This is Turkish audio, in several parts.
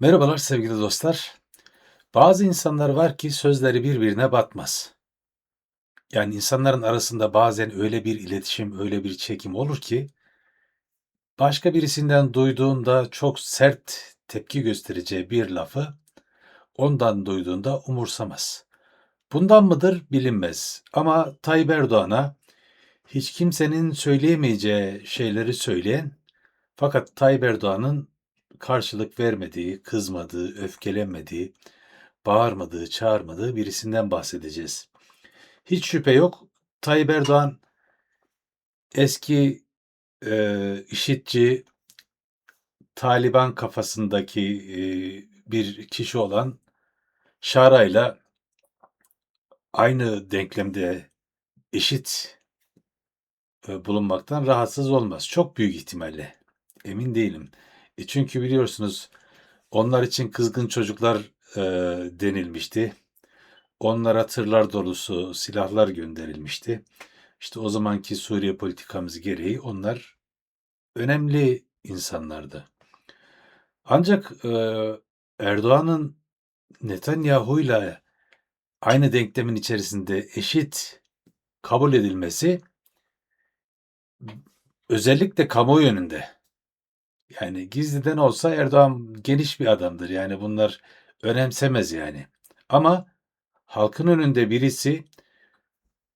Merhabalar sevgili dostlar. Bazı insanlar var ki sözleri birbirine batmaz. Yani insanların arasında bazen öyle bir iletişim, öyle bir çekim olur ki başka birisinden duyduğunda çok sert tepki göstereceği bir lafı ondan duyduğunda umursamaz. Bundan mıdır bilinmez. Ama Tayyip Erdoğan'a hiç kimsenin söyleyemeyeceği şeyleri söyleyen fakat Tayyip Erdoğan'ın karşılık vermediği, kızmadığı, öfkelenmediği, bağırmadığı, çağırmadığı birisinden bahsedeceğiz. Hiç şüphe yok Tayyip Erdoğan eski e, işitçi, Taliban kafasındaki e, bir kişi olan Şara'yla aynı denklemde eşit e, bulunmaktan rahatsız olmaz. Çok büyük ihtimalle. Emin değilim. E çünkü biliyorsunuz onlar için kızgın çocuklar e, denilmişti. Onlara tırlar dolusu silahlar gönderilmişti. İşte o zamanki Suriye politikamız gereği onlar önemli insanlardı. Ancak e, Erdoğan'ın Netanyahu'yla aynı denklemin içerisinde eşit kabul edilmesi özellikle kamuoyu yönünde yani gizliden olsa Erdoğan geniş bir adamdır. Yani bunlar önemsemez yani. Ama halkın önünde birisi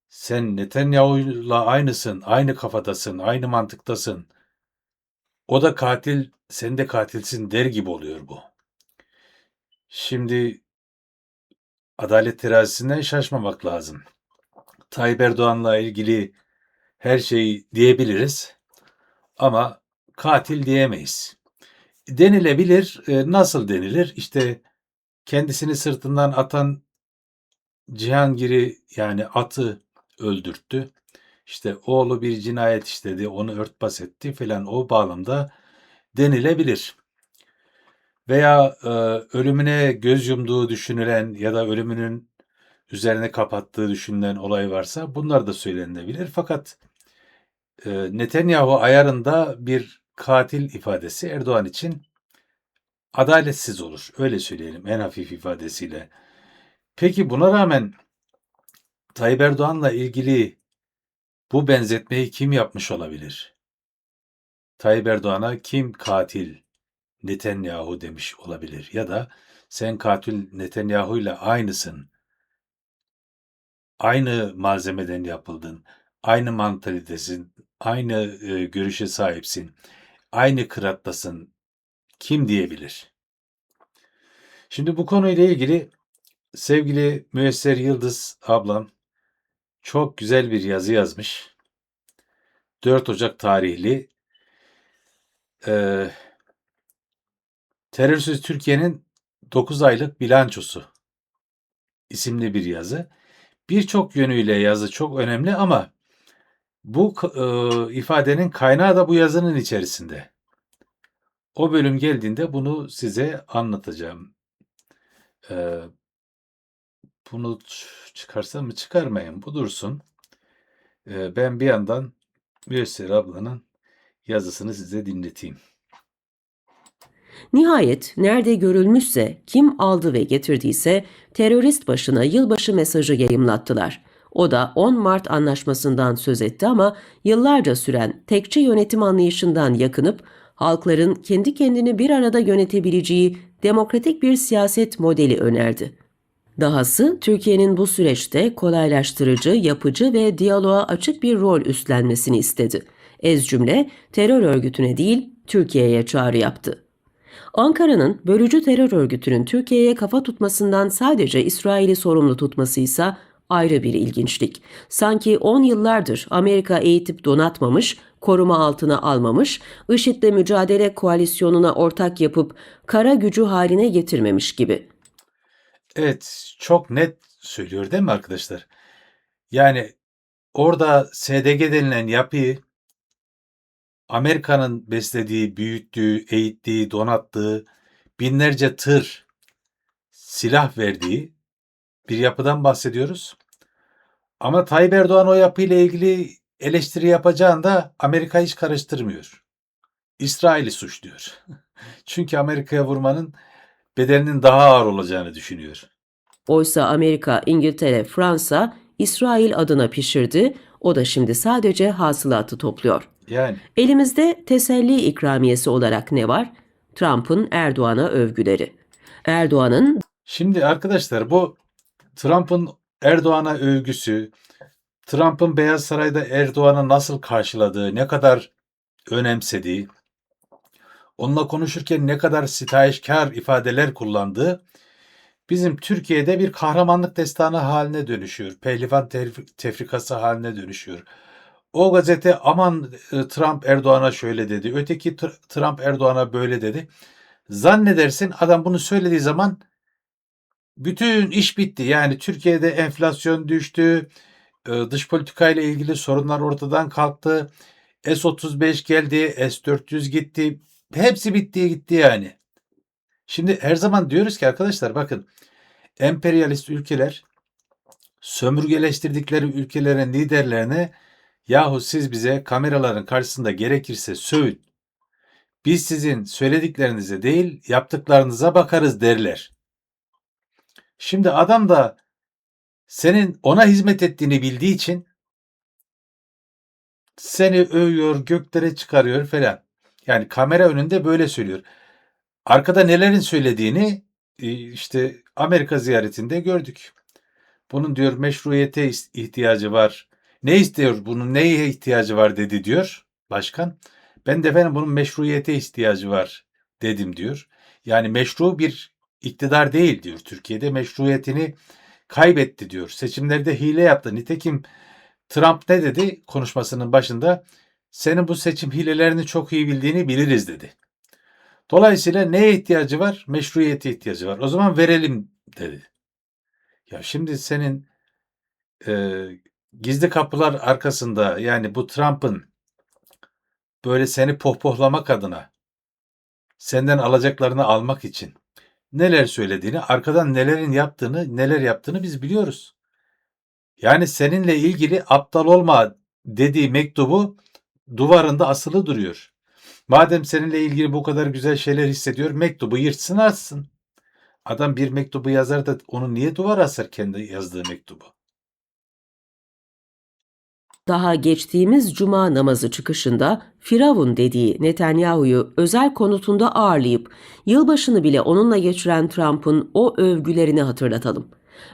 sen Netanyahu'yla aynısın, aynı kafadasın, aynı mantıktasın. O da katil, sen de katilsin der gibi oluyor bu. Şimdi adalet terazisinden şaşmamak lazım. Tayyip Erdoğan'la ilgili her şeyi diyebiliriz ama katil diyemeyiz. Denilebilir. E, nasıl denilir? İşte kendisini sırtından atan Cihangir'i yani atı öldürttü. İşte oğlu bir cinayet işledi, onu örtbas etti falan o bağlamda denilebilir. Veya e, ölümüne göz yumduğu düşünülen ya da ölümünün üzerine kapattığı düşünülen olay varsa bunlar da söylenebilir. Fakat e, Netanyahu ayarında bir katil ifadesi Erdoğan için adaletsiz olur. Öyle söyleyelim en hafif ifadesiyle. Peki buna rağmen Tayyip Erdoğan'la ilgili bu benzetmeyi kim yapmış olabilir? Tayyip Erdoğan'a kim katil Netanyahu demiş olabilir ya da sen katil Netanyahu ile aynısın. Aynı malzemeden yapıldın. Aynı mantalitesin, aynı e, görüşe sahipsin. Aynı kırattasın. Kim diyebilir? Şimdi bu konuyla ilgili sevgili Müesser Yıldız ablam çok güzel bir yazı yazmış. 4 Ocak tarihli e, Terörsüz Türkiye'nin 9 aylık bilançosu isimli bir yazı. Birçok yönüyle yazı çok önemli ama bu e, ifadenin kaynağı da bu yazının içerisinde. O bölüm geldiğinde bunu size anlatacağım. E, bunu çıkarsam mı çıkarmayayım bu dursun. E, ben bir yandan Müyesser ablanın yazısını size dinleteyim. Nihayet nerede görülmüşse kim aldı ve getirdiyse terörist başına yılbaşı mesajı yayımlattılar. O da 10 Mart anlaşmasından söz etti ama yıllarca süren tekçe yönetim anlayışından yakınıp halkların kendi kendini bir arada yönetebileceği demokratik bir siyaset modeli önerdi. Dahası Türkiye'nin bu süreçte kolaylaştırıcı, yapıcı ve diyaloğa açık bir rol üstlenmesini istedi. Ez cümle terör örgütüne değil Türkiye'ye çağrı yaptı. Ankara'nın bölücü terör örgütünün Türkiye'ye kafa tutmasından sadece İsrail'i sorumlu tutması ise ayrı bir ilginçlik. Sanki 10 yıllardır Amerika eğitip donatmamış, koruma altına almamış, IŞİD'le mücadele koalisyonuna ortak yapıp kara gücü haline getirmemiş gibi. Evet, çok net söylüyor değil mi arkadaşlar? Yani orada SDG denilen yapıyı Amerika'nın beslediği, büyüttüğü, eğittiği, donattığı, binlerce tır silah verdiği bir yapıdan bahsediyoruz. Ama Tayyip Erdoğan o yapıyla ilgili eleştiri yapacağında Amerika hiç karıştırmıyor. İsrail'i suçluyor. Çünkü Amerika'ya vurmanın bedelinin daha ağır olacağını düşünüyor. Oysa Amerika, İngiltere, Fransa İsrail adına pişirdi. O da şimdi sadece hasılatı topluyor. Yani Elimizde teselli ikramiyesi olarak ne var? Trump'ın Erdoğan'a övgüleri. Erdoğan'ın Şimdi arkadaşlar bu Trump'ın Erdoğan'a övgüsü, Trump'ın Beyaz Saray'da Erdoğan'ı nasıl karşıladığı, ne kadar önemsediği, onunla konuşurken ne kadar sitayişkar ifadeler kullandığı bizim Türkiye'de bir kahramanlık destanı haline dönüşüyor. Pehlivan tef- tefrikası haline dönüşüyor. O gazete aman e, Trump Erdoğan'a şöyle dedi, öteki Tr- Trump Erdoğan'a böyle dedi. Zannedersin adam bunu söylediği zaman bütün iş bitti. Yani Türkiye'de enflasyon düştü, e, dış politikayla ilgili sorunlar ortadan kalktı. S-35 geldi, S-400 gitti. Hepsi bitti gitti yani. Şimdi her zaman diyoruz ki arkadaşlar bakın emperyalist ülkeler sömürgeleştirdikleri ülkelerin liderlerine yahu siz bize kameraların karşısında gerekirse sövün. Biz sizin söylediklerinize değil yaptıklarınıza bakarız derler. Şimdi adam da senin ona hizmet ettiğini bildiği için seni övüyor, göklere çıkarıyor falan. Yani kamera önünde böyle söylüyor. Arkada nelerin söylediğini e, işte Amerika ziyaretinde gördük. Bunun diyor meşruiyete ihtiyacı var. Ne istiyor? Bunun neye ihtiyacı var dedi diyor başkan. Ben de efendim bunun meşruiyete ihtiyacı var dedim diyor. Yani meşru bir iktidar değil diyor. Türkiye'de meşruiyetini kaybetti diyor. Seçimlerde hile yaptı. Nitekim Trump ne dedi konuşmasının başında? Senin bu seçim hilelerini çok iyi bildiğini biliriz dedi. Dolayısıyla neye ihtiyacı var? Meşruiyete ihtiyacı var. O zaman verelim dedi. Ya şimdi senin e, gizli kapılar arkasında yani bu Trump'ın böyle seni pohpohlamak adına senden alacaklarını almak için neler söylediğini, arkadan nelerin yaptığını, neler yaptığını biz biliyoruz. Yani seninle ilgili aptal olma dediği mektubu duvarında asılı duruyor. Madem seninle ilgili bu kadar güzel şeyler hissediyor, mektubu yırtsın atsın. Adam bir mektubu yazar da onu niye duvara asar kendi yazdığı mektubu? Daha geçtiğimiz cuma namazı çıkışında Firavun dediği Netanyahu'yu özel konutunda ağırlayıp yılbaşını bile onunla geçiren Trump'ın o övgülerini hatırlatalım.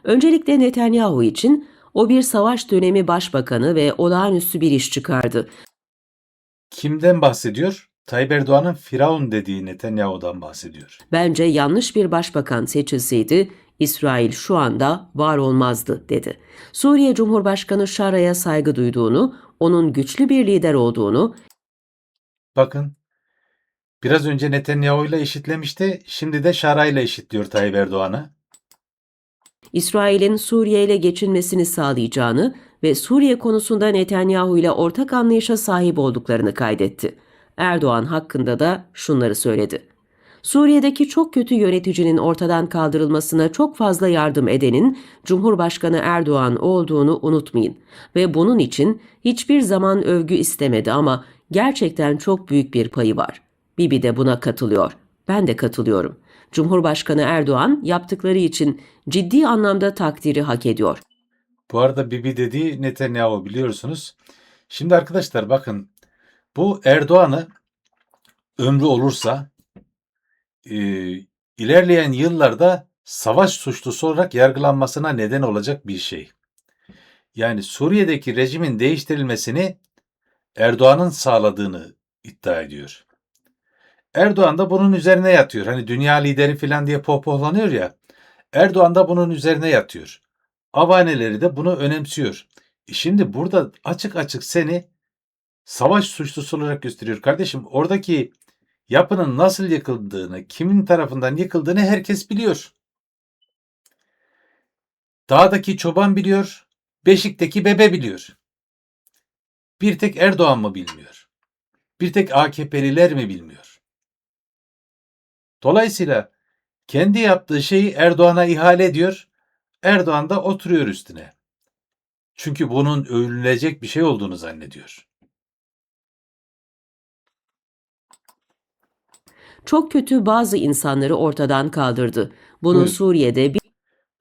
Öncelikle Netanyahu için o bir savaş dönemi başbakanı ve olağanüstü bir iş çıkardı. Kimden bahsediyor? Tayyip Erdoğan'ın Firavun dediği Netanyahu'dan bahsediyor. Bence yanlış bir başbakan seçilseydi İsrail şu anda var olmazdı dedi. Suriye Cumhurbaşkanı Şara'ya saygı duyduğunu, onun güçlü bir lider olduğunu, Bakın biraz önce Netanyahu ile eşitlemişti. Şimdi de Şara ile eşitliyor Tayyip Erdoğan'ı. İsrail'in Suriye ile geçinmesini sağlayacağını ve Suriye konusunda Netanyahu ile ortak anlayışa sahip olduklarını kaydetti. Erdoğan hakkında da şunları söyledi. Suriye'deki çok kötü yöneticinin ortadan kaldırılmasına çok fazla yardım edenin Cumhurbaşkanı Erdoğan olduğunu unutmayın ve bunun için hiçbir zaman övgü istemedi ama gerçekten çok büyük bir payı var. Bibi de buna katılıyor. Ben de katılıyorum. Cumhurbaşkanı Erdoğan yaptıkları için ciddi anlamda takdiri hak ediyor. Bu arada Bibi dediği Netanyahu biliyorsunuz. Şimdi arkadaşlar bakın bu Erdoğan'ı ömrü olursa e, ilerleyen yıllarda savaş suçlusu olarak yargılanmasına neden olacak bir şey. Yani Suriye'deki rejimin değiştirilmesini Erdoğan'ın sağladığını iddia ediyor. Erdoğan da bunun üzerine yatıyor. Hani dünya lideri falan diye pohpohlanıyor ya. Erdoğan da bunun üzerine yatıyor. Avaneleri de bunu önemsiyor. E şimdi burada açık açık seni savaş suçlusu olarak gösteriyor. Kardeşim oradaki yapının nasıl yıkıldığını, kimin tarafından yıkıldığını herkes biliyor. Dağdaki çoban biliyor, beşikteki bebe biliyor. Bir tek Erdoğan mı bilmiyor? Bir tek AKP'liler mi bilmiyor? Dolayısıyla kendi yaptığı şeyi Erdoğan'a ihale ediyor. Erdoğan da oturuyor üstüne. Çünkü bunun övünülecek bir şey olduğunu zannediyor. Çok kötü bazı insanları ortadan kaldırdı. Bunu Buyurun. Suriye'de bir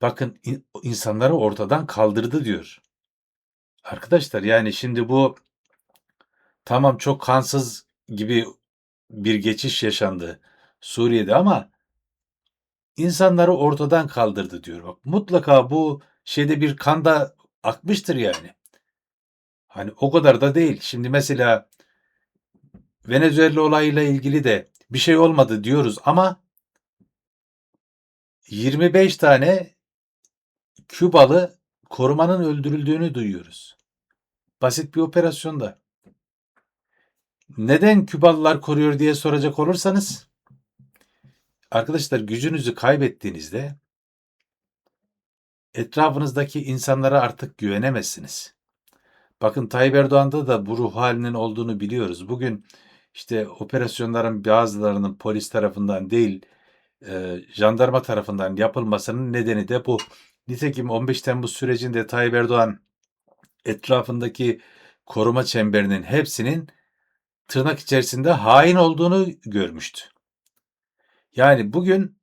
Bakın in- insanları ortadan kaldırdı diyor. Arkadaşlar yani şimdi bu tamam çok kansız gibi bir geçiş yaşandı Suriye'de ama insanları ortadan kaldırdı diyor. Bak mutlaka bu şeyde bir kanda akmıştır yani. Hani o kadar da değil. Şimdi mesela Venezuela olayıyla ilgili de bir şey olmadı diyoruz ama 25 tane Kübalı korumanın öldürüldüğünü duyuyoruz. Basit bir operasyonda. Neden Kübalılar koruyor diye soracak olursanız arkadaşlar gücünüzü kaybettiğinizde etrafınızdaki insanlara artık güvenemezsiniz. Bakın Tayyip Erdoğan'da da bu ruh halinin olduğunu biliyoruz. Bugün işte operasyonların bazılarının polis tarafından değil e, jandarma tarafından yapılmasının nedeni de bu. Nitekim 15 Temmuz sürecinde Tayyip Erdoğan etrafındaki koruma çemberinin hepsinin tırnak içerisinde hain olduğunu görmüştü. Yani bugün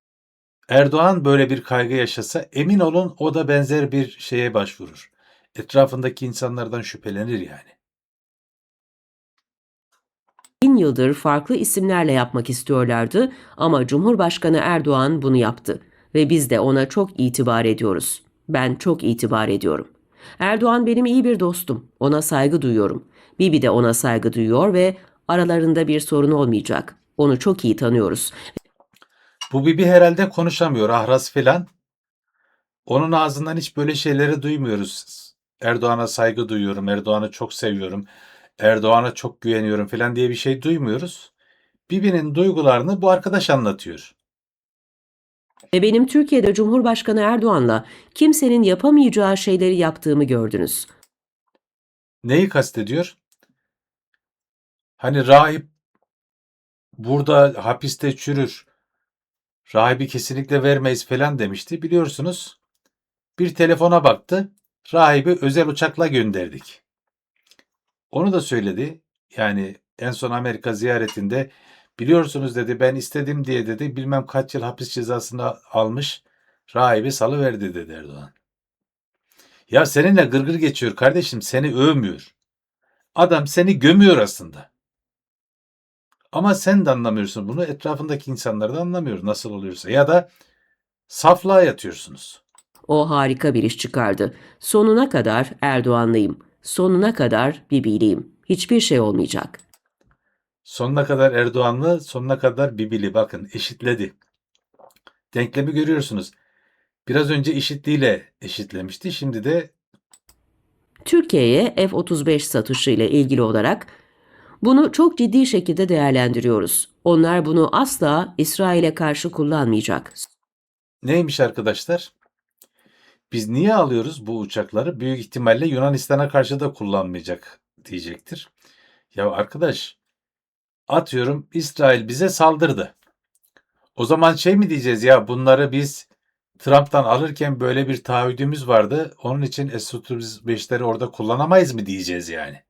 Erdoğan böyle bir kaygı yaşasa emin olun o da benzer bir şeye başvurur. Etrafındaki insanlardan şüphelenir yani. Bin yıldır farklı isimlerle yapmak istiyorlardı ama Cumhurbaşkanı Erdoğan bunu yaptı ve biz de ona çok itibar ediyoruz. Ben çok itibar ediyorum. Erdoğan benim iyi bir dostum. Ona saygı duyuyorum. Bibi de ona saygı duyuyor ve aralarında bir sorun olmayacak. Onu çok iyi tanıyoruz. Bu Bibi herhalde konuşamıyor ahras filan. Onun ağzından hiç böyle şeyleri duymuyoruz. Erdoğan'a saygı duyuyorum, Erdoğan'ı çok seviyorum, Erdoğan'a çok güveniyorum filan diye bir şey duymuyoruz. Bibi'nin duygularını bu arkadaş anlatıyor. Benim Türkiye'de Cumhurbaşkanı Erdoğan'la kimsenin yapamayacağı şeyleri yaptığımı gördünüz. Neyi kastediyor? Hani rahip burada hapiste çürür. Rahibi kesinlikle vermeyiz falan demişti. Biliyorsunuz bir telefona baktı. Rahibi özel uçakla gönderdik. Onu da söyledi. Yani en son Amerika ziyaretinde biliyorsunuz dedi ben istedim diye dedi bilmem kaç yıl hapis cezasını almış. Rahibi salıverdi dedi Erdoğan. Ya seninle gırgır geçiyor kardeşim seni övmüyor. Adam seni gömüyor aslında. Ama sen de anlamıyorsun bunu. Etrafındaki insanlar da anlamıyor nasıl oluyorsa. Ya da saflığa yatıyorsunuz. O harika bir iş çıkardı. Sonuna kadar Erdoğanlıyım. Sonuna kadar Bibiliyim. Hiçbir şey olmayacak. Sonuna kadar Erdoğanlı, sonuna kadar Bibili. Bakın eşitledi. Denklemi görüyorsunuz. Biraz önce eşitliğiyle eşitlemişti. Şimdi de Türkiye'ye F-35 satışı ile ilgili olarak bunu çok ciddi şekilde değerlendiriyoruz. Onlar bunu asla İsrail'e karşı kullanmayacak. neymiş arkadaşlar? Biz niye alıyoruz bu uçakları? Büyük ihtimalle Yunanistan'a karşı da kullanmayacak diyecektir. Ya arkadaş atıyorum İsrail bize saldırdı. O zaman şey mi diyeceğiz ya bunları biz Trump'tan alırken böyle bir taahhüdümüz vardı. Onun için S-35'leri orada kullanamayız mı diyeceğiz yani.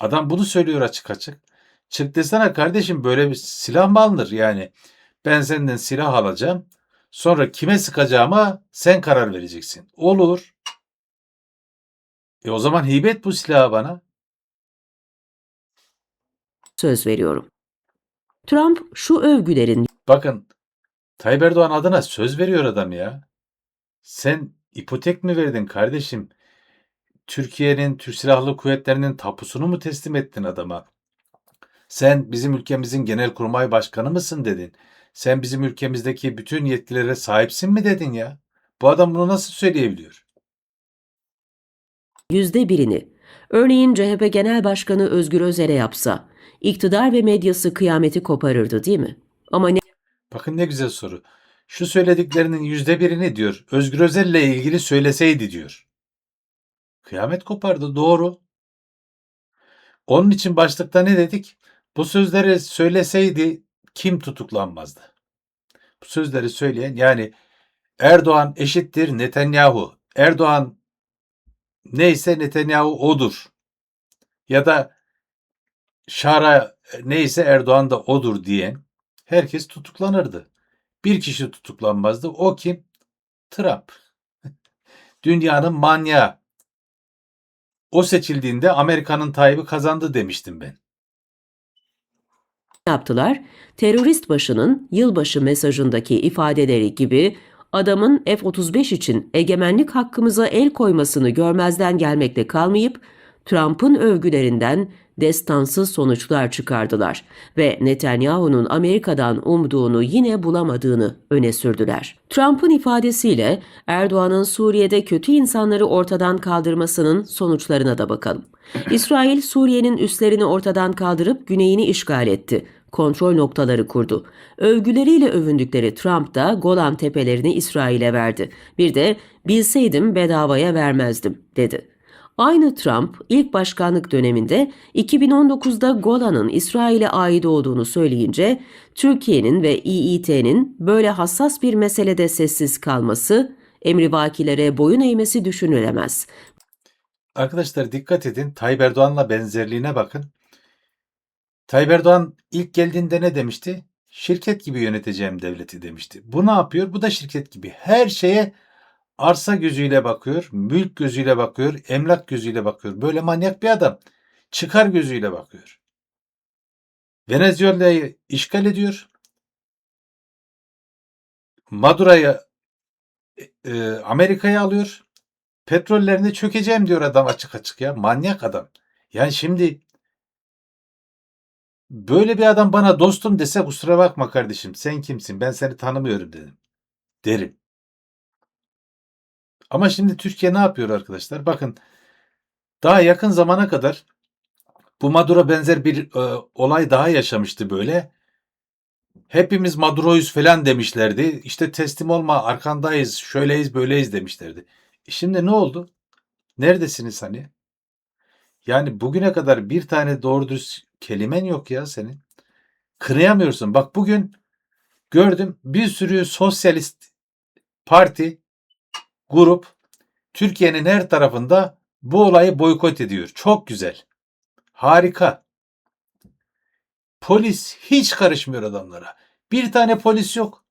Adam bunu söylüyor açık açık. Çık desene kardeşim böyle bir silah mı alınır yani. Ben senden silah alacağım. Sonra kime sıkacağıma sen karar vereceksin. Olur. E o zaman hibe et bu silahı bana. Söz veriyorum. Trump şu övgülerin Bakın Tayyip Erdoğan adına söz veriyor adam ya. Sen ipotek mi verdin kardeşim? Türkiye'nin, Türk Silahlı Kuvvetleri'nin tapusunu mu teslim ettin adama? Sen bizim ülkemizin genelkurmay başkanı mısın dedin? Sen bizim ülkemizdeki bütün yetkilere sahipsin mi dedin ya? Bu adam bunu nasıl söyleyebiliyor? yüzde birini, örneğin CHP Genel Başkanı Özgür Özel'e yapsa, iktidar ve medyası kıyameti koparırdı değil mi? Ama ne Bakın ne güzel soru. Şu söylediklerinin yüzde birini diyor. Özgür Özel'le ilgili söyleseydi diyor. Kıyamet kopardı doğru. Onun için başlıkta ne dedik? Bu sözleri söyleseydi kim tutuklanmazdı? Bu sözleri söyleyen yani Erdoğan eşittir Netanyahu. Erdoğan neyse Netanyahu odur. Ya da Şara neyse Erdoğan da odur diyen herkes tutuklanırdı. Bir kişi tutuklanmazdı. O kim? Trump. Dünyanın manyağı. O seçildiğinde Amerika'nın Tayyip'i kazandı demiştim ben. Yaptılar? Terörist başının yılbaşı mesajındaki ifadeleri gibi adamın F-35 için egemenlik hakkımıza el koymasını görmezden gelmekle kalmayıp Trump'ın övgülerinden destansız sonuçlar çıkardılar ve Netanyahu'nun Amerika'dan umduğunu yine bulamadığını öne sürdüler. Trump'ın ifadesiyle Erdoğan'ın Suriye'de kötü insanları ortadan kaldırmasının sonuçlarına da bakalım. İsrail Suriye'nin üslerini ortadan kaldırıp güneyini işgal etti. Kontrol noktaları kurdu. Övgüleriyle övündükleri Trump da Golan tepelerini İsrail'e verdi. Bir de bilseydim bedavaya vermezdim dedi. Aynı Trump ilk başkanlık döneminde 2019'da Golan'ın İsrail'e ait olduğunu söyleyince Türkiye'nin ve İİT'nin böyle hassas bir meselede sessiz kalması, emrivakilere boyun eğmesi düşünülemez. Arkadaşlar dikkat edin. Tayyip Erdoğan'la benzerliğine bakın. Tayyip Erdoğan ilk geldiğinde ne demişti? Şirket gibi yöneteceğim devleti demişti. Bu ne yapıyor? Bu da şirket gibi. Her şeye arsa gözüyle bakıyor, mülk gözüyle bakıyor, emlak gözüyle bakıyor. Böyle manyak bir adam. Çıkar gözüyle bakıyor. Venezuela'yı işgal ediyor. Maduro'yu e, Amerika'ya alıyor. Petrollerinde çökeceğim diyor adam açık açık ya. Manyak adam. Yani şimdi böyle bir adam bana dostum dese kusura bakma kardeşim sen kimsin ben seni tanımıyorum dedim. Derim. Ama şimdi Türkiye ne yapıyor arkadaşlar? Bakın daha yakın zamana kadar bu Maduro benzer bir e, olay daha yaşamıştı böyle. Hepimiz Maduro'yuz falan demişlerdi. İşte teslim olma arkandayız şöyleyiz böyleyiz demişlerdi. E Şimdi ne oldu? Neredesiniz hani? Yani bugüne kadar bir tane doğru dürüst kelimen yok ya senin. Kınayamıyorsun. Bak bugün gördüm bir sürü sosyalist parti, grup Türkiye'nin her tarafında bu olayı boykot ediyor. Çok güzel. Harika. Polis hiç karışmıyor adamlara. Bir tane polis yok.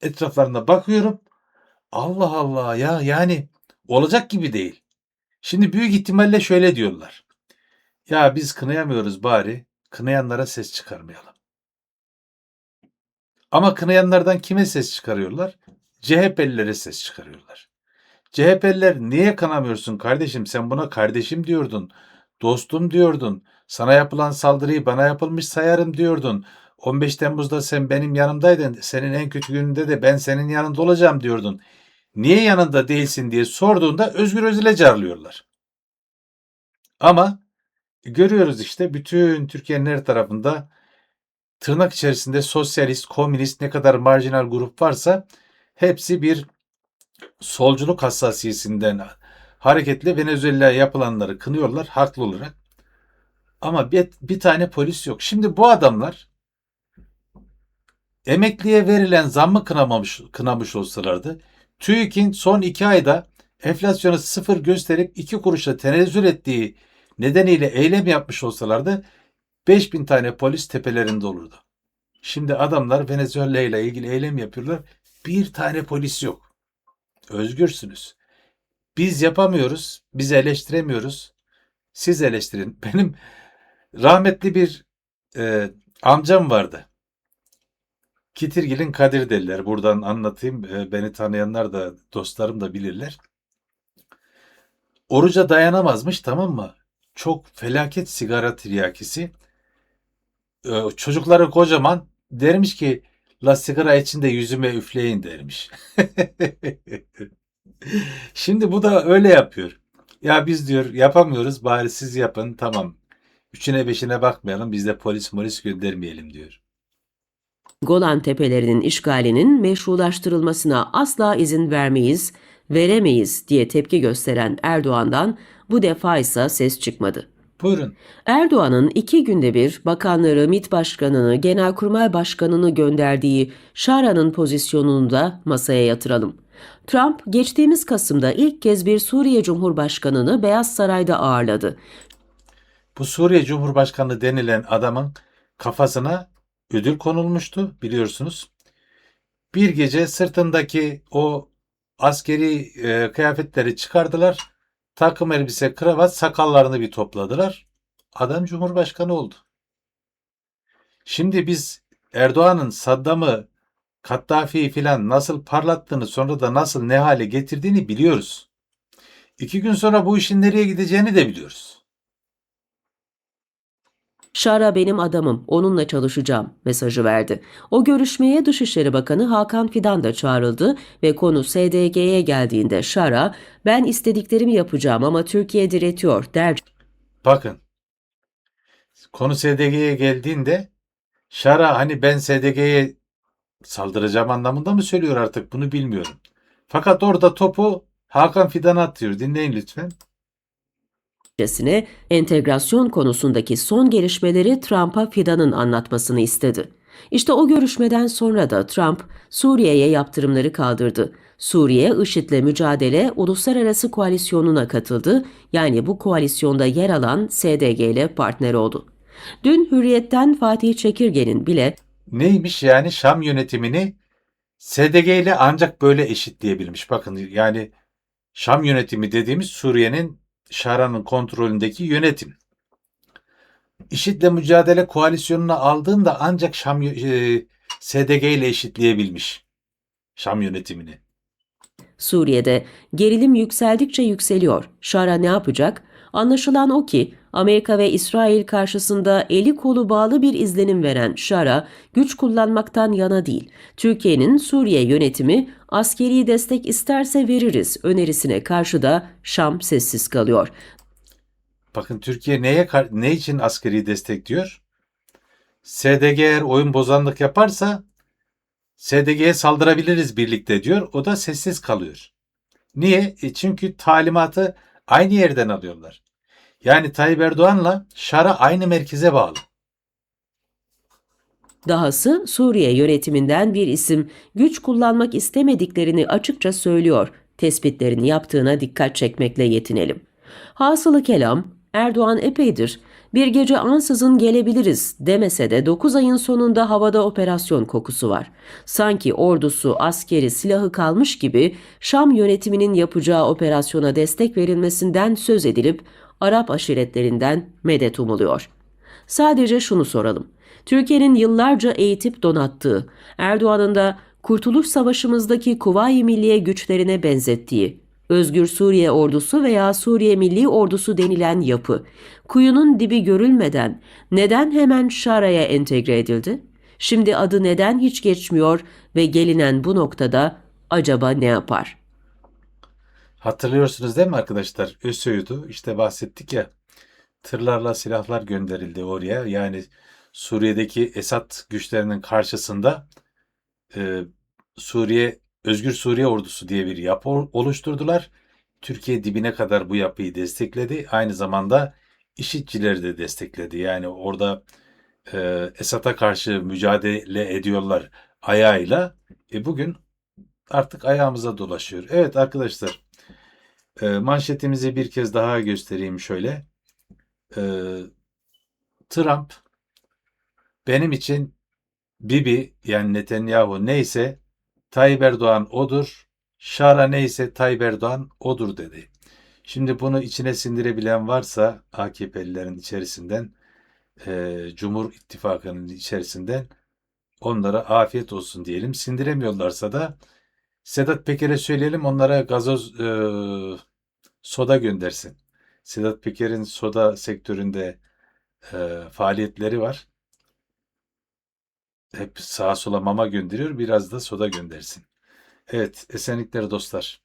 Etraflarına bakıyorum. Allah Allah ya yani olacak gibi değil. Şimdi büyük ihtimalle şöyle diyorlar. Ya biz kınayamıyoruz bari. Kınayanlara ses çıkarmayalım. Ama kınayanlardan kime ses çıkarıyorlar? CHP'lilere ses çıkarıyorlar. CHP'liler niye kınamıyorsun kardeşim? Sen buna kardeşim diyordun. Dostum diyordun. Sana yapılan saldırıyı bana yapılmış sayarım diyordun. 15 Temmuz'da sen benim yanımdaydın. Senin en kötü gününde de ben senin yanında olacağım diyordun. Niye yanında değilsin diye sorduğunda Özgür Özel'e carlıyorlar. Ama görüyoruz işte bütün Türkiye'nin her tarafında tırnak içerisinde sosyalist, komünist ne kadar marjinal grup varsa hepsi bir solculuk hassasiyetinden hareketle Venezuela'ya yapılanları kınıyorlar haklı olarak. Ama bir, bir tane polis yok. Şimdi bu adamlar emekliye verilen zammı kınamamış, kınamış olsalardı TÜİK'in son iki ayda enflasyonu sıfır gösterip iki kuruşa tenezzül ettiği nedeniyle eylem yapmış olsalardı 5000 tane polis tepelerinde olurdu. Şimdi adamlar Venezuela ile ilgili eylem yapıyorlar. Bir tane polis yok. Özgürsünüz. Biz yapamıyoruz. Biz eleştiremiyoruz. Siz eleştirin. Benim rahmetli bir e, amcam vardı. Kitirgil'in Kadir derler. Buradan anlatayım. E, beni tanıyanlar da dostlarım da bilirler. Oruca dayanamazmış tamam mı? Çok felaket sigara tiryakisi. E, çocukları kocaman dermiş ki la sigara içinde yüzüme üfleyin dermiş. Şimdi bu da öyle yapıyor. Ya biz diyor yapamıyoruz bari siz yapın tamam. Üçüne beşine bakmayalım biz de polis molis göndermeyelim diyor. Golan Tepelerinin işgalinin meşrulaştırılmasına asla izin vermeyiz, veremeyiz diye tepki gösteren Erdoğan'dan bu defa ise ses çıkmadı. Buyurun. Erdoğan'ın iki günde bir bakanları, MİT başkanını, genelkurmay başkanını gönderdiği Şara'nın pozisyonunu da masaya yatıralım. Trump geçtiğimiz Kasım'da ilk kez bir Suriye Cumhurbaşkanı'nı Beyaz Saray'da ağırladı. Bu Suriye Cumhurbaşkanı denilen adamın kafasına ödül konulmuştu biliyorsunuz. Bir gece sırtındaki o askeri e, kıyafetleri çıkardılar. Takım elbise, kravat, sakallarını bir topladılar. Adam Cumhurbaşkanı oldu. Şimdi biz Erdoğan'ın Saddam'ı, Kaddafi'yi filan nasıl parlattığını sonra da nasıl ne hale getirdiğini biliyoruz. İki gün sonra bu işin nereye gideceğini de biliyoruz. Şara benim adamım, onunla çalışacağım mesajı verdi. O görüşmeye Dışişleri Bakanı Hakan Fidan da çağrıldı ve konu SDG'ye geldiğinde Şara, ben istediklerimi yapacağım ama Türkiye diretiyor der Bakın. Konu SDG'ye geldiğinde Şara hani ben SDG'ye saldıracağım anlamında mı söylüyor artık bunu bilmiyorum. Fakat orada topu Hakan Fidan'a atıyor. Dinleyin lütfen. Cesine entegrasyon konusundaki son gelişmeleri Trump'a Fidan'ın anlatmasını istedi. İşte o görüşmeden sonra da Trump Suriye'ye yaptırımları kaldırdı. Suriye IŞİD'le mücadele uluslararası koalisyonuna katıldı. Yani bu koalisyonda yer alan SDG ile partner oldu. Dün Hürriyet'ten Fatih Çekirge'nin bile Neymiş yani Şam yönetimini SDG ile ancak böyle eşitleyebilmiş. Bakın yani Şam yönetimi dediğimiz Suriye'nin Şara'nın kontrolündeki yönetim. IŞİD'le mücadele koalisyonuna aldığında ancak Şam e, SDG ile eşitleyebilmiş. Şam yönetimini. Suriye'de gerilim yükseldikçe yükseliyor. Şara ne yapacak? Anlaşılan o ki Amerika ve İsrail karşısında eli kolu bağlı bir izlenim veren Şara güç kullanmaktan yana değil. Türkiye'nin Suriye yönetimi askeri destek isterse veririz önerisine karşı da Şam sessiz kalıyor. Bakın Türkiye neye ne için askeri destek diyor? SDG eğer oyun bozanlık yaparsa SDG'ye saldırabiliriz birlikte diyor. O da sessiz kalıyor. Niye? E çünkü talimatı aynı yerden alıyorlar. Yani Tayyip Erdoğan'la Şara aynı merkeze bağlı. Dahası Suriye yönetiminden bir isim güç kullanmak istemediklerini açıkça söylüyor. Tespitlerini yaptığına dikkat çekmekle yetinelim. Hasılı kelam Erdoğan epeydir bir gece ansızın gelebiliriz demese de 9 ayın sonunda havada operasyon kokusu var. Sanki ordusu, askeri, silahı kalmış gibi Şam yönetiminin yapacağı operasyona destek verilmesinden söz edilip Arap aşiretlerinden medet umuluyor. Sadece şunu soralım. Türkiye'nin yıllarca eğitip donattığı, Erdoğan'ın da Kurtuluş Savaşı'mızdaki Kuvayi Milliye güçlerine benzettiği, Özgür Suriye Ordusu veya Suriye Milli Ordusu denilen yapı, kuyunun dibi görülmeden neden hemen Şara'ya entegre edildi? Şimdi adı neden hiç geçmiyor ve gelinen bu noktada acaba ne yapar? Hatırlıyorsunuz değil mi arkadaşlar? ÖSO'ydu. İşte bahsettik ya. Tırlarla silahlar gönderildi oraya. Yani Suriye'deki Esad güçlerinin karşısında e, Suriye Özgür Suriye Ordusu diye bir yapı ol- oluşturdular. Türkiye dibine kadar bu yapıyı destekledi. Aynı zamanda IŞİD'cileri de destekledi. Yani orada e, Esad'a karşı mücadele ediyorlar ayağıyla. E, bugün artık ayağımıza dolaşıyor. Evet arkadaşlar e, manşetimizi bir kez daha göstereyim şöyle. E, Trump benim için Bibi yani Netanyahu neyse Tayyip Erdoğan odur. Şara neyse Tayyip Erdoğan odur dedi. Şimdi bunu içine sindirebilen varsa AKP'lilerin içerisinden e, Cumhur İttifakı'nın içerisinden onlara afiyet olsun diyelim. Sindiremiyorlarsa da Sedat Peker'e söyleyelim onlara gazoz e, soda göndersin. Sedat Peker'in soda sektöründe e, faaliyetleri var. Hep sağa sola mama gönderiyor. Biraz da soda göndersin. Evet, esenlikler dostlar.